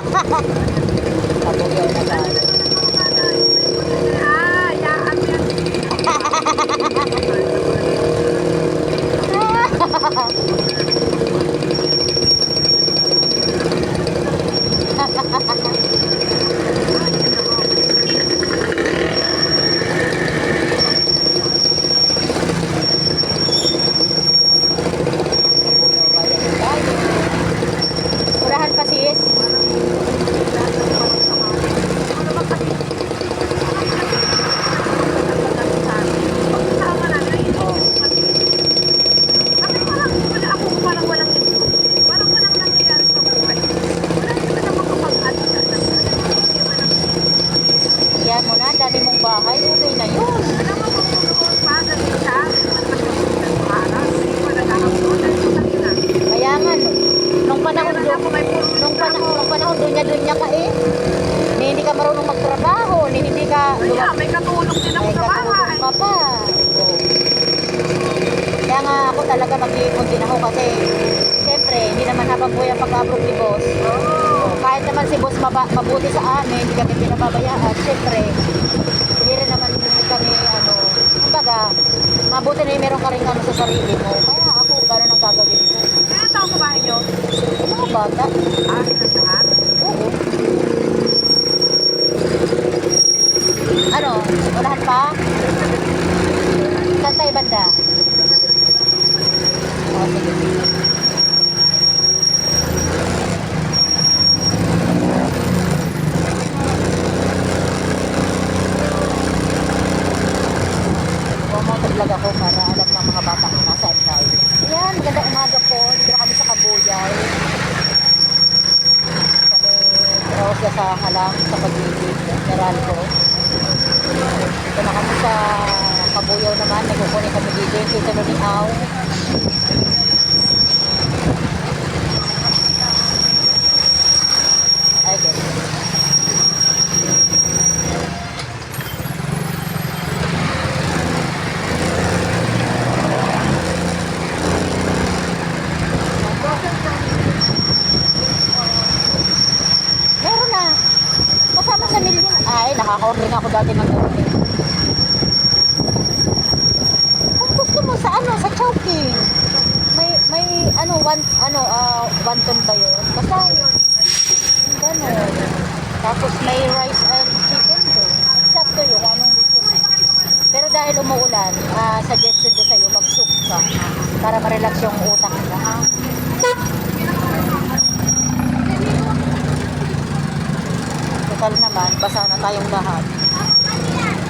Kabuyaw na tayo. Ah, yaan mo yan. Murahan pa sis. Pagkasama na, naiisip ko kasi. Bakit parang wala ako parang walang issue? Parang walang nangyayari sa buhay. Wala naman ako kapag-ano na. Hindi mo lang Yan mo na, dami mong bahay. Okay na yun. Alam mo kung noon pa, ganun siya, mas araw, hindi ko nagkakaroon dahil sa kanila. Kaya nga, no, nung panahon Meron doon, ako may puro nung, pana, nung panahon doon niya, doon niya ka eh. Ni hindi ka marunong magtrabaho, ni hindi ka Kaya may katulong din ako sa bahay. ka pa. Oo. Kaya nga ako talaga mag-iipon din ako kasi siyempre, hindi naman habang buhay ang pag-abroad ni boss. Oo. Kahit naman si boss maba, mabuti sa amin, hindi kami pinababayaan. Siyempre, hindi rin naman kami, ano, kumbaga, mabuti na yung meron ka rin ano sa sarili mo. Kaya ako, gano'n ang gagawin ko. Kaya tao sa bahay niyo? Mga bata, Ah, sinandahan? oo. Ano, unahan pa? Saan tayo banda? Oh, sige. Bumotovlog ako para alam ng mga bata kung nasaan tayo. Ayan, magandang umaga po. Dito kami sa Kabuyay. Kami Rosya sa Halang, sa Pag-ibig, Meralco. Dito na kami sa Kabuyaw naman. Nagkukunin kami dito yung kita ni Aw. Ay, okay. Meron na. Kasama sa milyon. Ay, nakaka-order na ako dati ng order. Kung gusto mo sa ano, sa Chowking. May, may, ano, one, ano, ah, one ton ba yun? Basta, gano'n. Tapos may rice and chicken doon. Eksakto yun, anong gusto mo. Pero dahil umuulan, ah, suggestion ko sa'yo, mag-soup ka. Para ma-relax yung utak mo, ha? Total naman, basa na tayong lahat.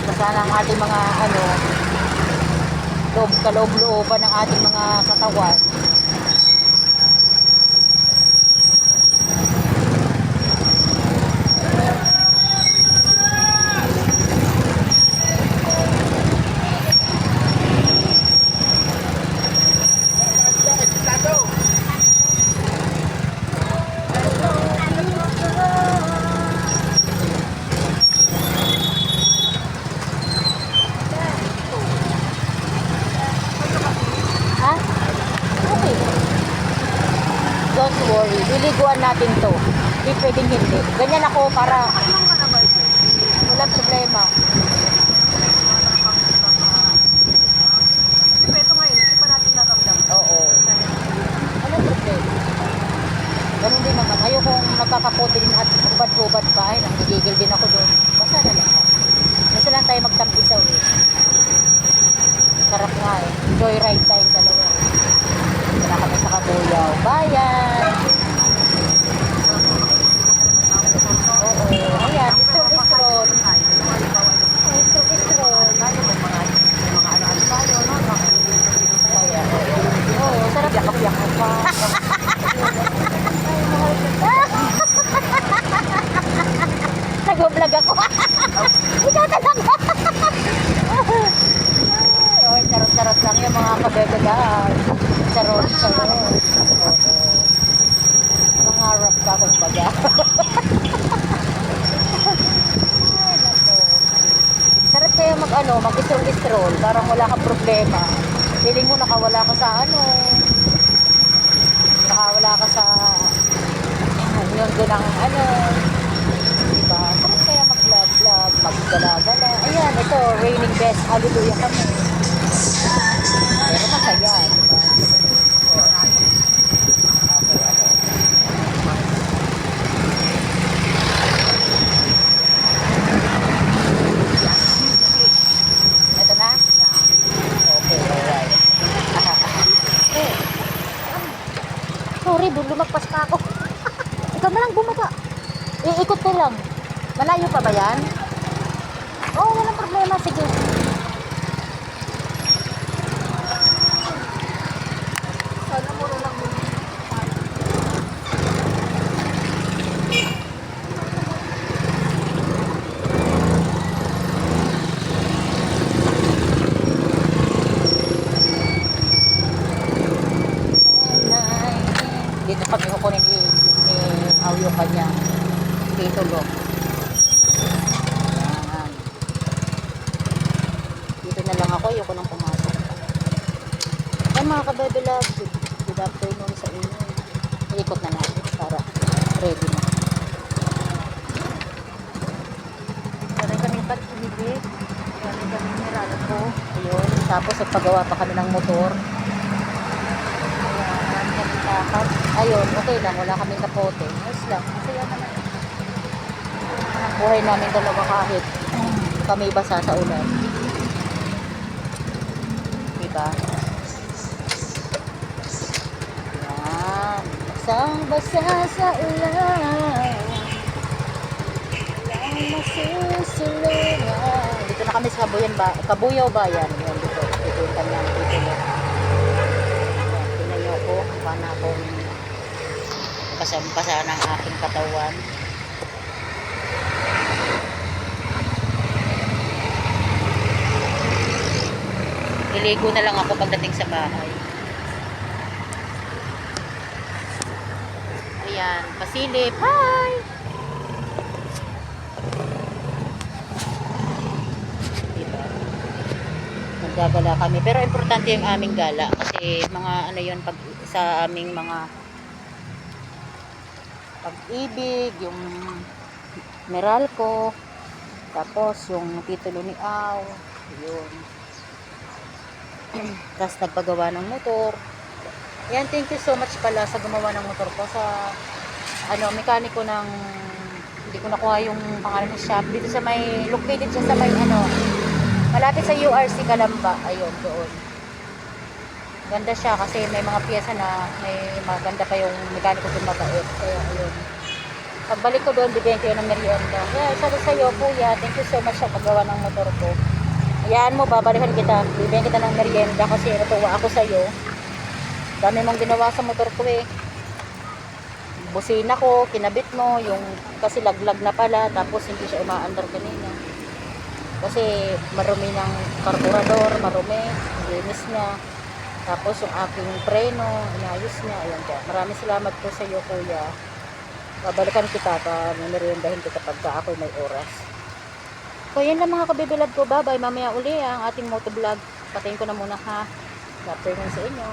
Basa na ang ating mga ano, loob, kaloob-looban ng ating mga katawan. Ha? Okay. Don't worry, liliguan natin to. Hindi pwedeng hindi. Ganyan ako para walang problema. Ito ngayon, hindi pa natin naramdaman. Oo. Walang problema. Ganun din naman. Ayokong magkakapote din at ubad-ubad pa. Ay, nanggigigil din ako doon. Basta na lang. Basta lang tayo magtampisaw eh. Sarap nga eh. Joyride tayong dalawa. Wala kami sa Kabuyaw. Bayan! Oo. Ayan, istro-istro. Oh, istro-istro. Kaya, oo, sarap yakap-yakap pa. Nag-vlog ako. Ikaw talaga. Ay, charot-charot lang yung mga kabebegaan. Charot, charot. Mangarap ka kung baga. Sarap kaya mag ano, mag-stroll-stroll. Parang wala kang problema. Feeling mo nakawala ka sa ano. Nakawala ka sa afternoon ko ng ano. Diba? Sarap kaya mag-vlog-vlog, mag-gala-gala. Ayan, ito, raining best. Hallelujah kami. Pero masaya, diba? Okay, okay. Ito na? Okay, alright. Eh, Sorry, bu- lumagpas pa ako. Ikaw na lang bumaba. Iikot ko lang. Malayo pa ba yan? Oo, oh, walang problema. Sige. Sana mo lang mo. Dito kami kukunin ni, ni Aw yung kanyang titulo. Ayan. Dito na lang ako, ayoko nang pumasok. Ay mga kabebe love, good, good afternoon sa inyo. Ikot na natin para ready na. Meron kami pag-ibig. Meron kami niralo ko. Ayun. Tapos nagpagawa pa kami ng motor. Ayan, kami lakad. Ayun, okay lang. Wala kami kapote. Ayos lang. Masaya naman. Ang buhay namin dalawa kahit kami basa sa ulan. Diba? Yan. Basang basa sa ulan. Walang masusulungan. Dito na kami sa Kabuyan ba Kabuyaw Bayan. Yan dito. Dito yung kanyang titulo. Yan, tingnan niyo ako. Paano akong pasampasa ng aking katawan. Liligo na lang ako pagdating sa bahay. Ayan, pasilip. Hi! Diba? Kami. Pero importante yung aming gala. Kasi mga ano yun, pag, sa aming mga pag-ibig, yung Meralco, tapos yung titulo ni Aw, yun. Tapos nagpagawa ng motor. Yan, thank you so much pala sa gumawa ng motor ko sa ano, mekaniko ng hindi ko nakuha yung pangalan ng shop dito sa may located siya sa may ano malapit sa URC Kalamba ayun doon ganda siya kasi may mga piyesa na may maganda pa yung mekaniko doon mabait kaya ayun pagbalik ko doon bigyan ko yun ng merienda kaya sabi sa iyo kuya thank you so much sa paggawa ng motor ko Hayaan mo, babalikan kita. Bibigyan kita ng merienda kasi natuwa ako sa iyo. Dami mong ginawa sa motor ko eh. Busina ko, kinabit mo, yung kasi laglag na pala, tapos hindi siya umaandar kanina. Kasi marumi ng karburador, marumi, linis niya. Tapos yung aking preno, inayos niya. Ayan ka. Maraming salamat po sa iyo, kuya. Babalikan kita pa, meriendahin kita pagka ako may oras. So, yan lang mga kabibilad ko. Bye-bye. Mamaya uli ang ating motovlog. Patayin ko na muna ha. Good sa inyo.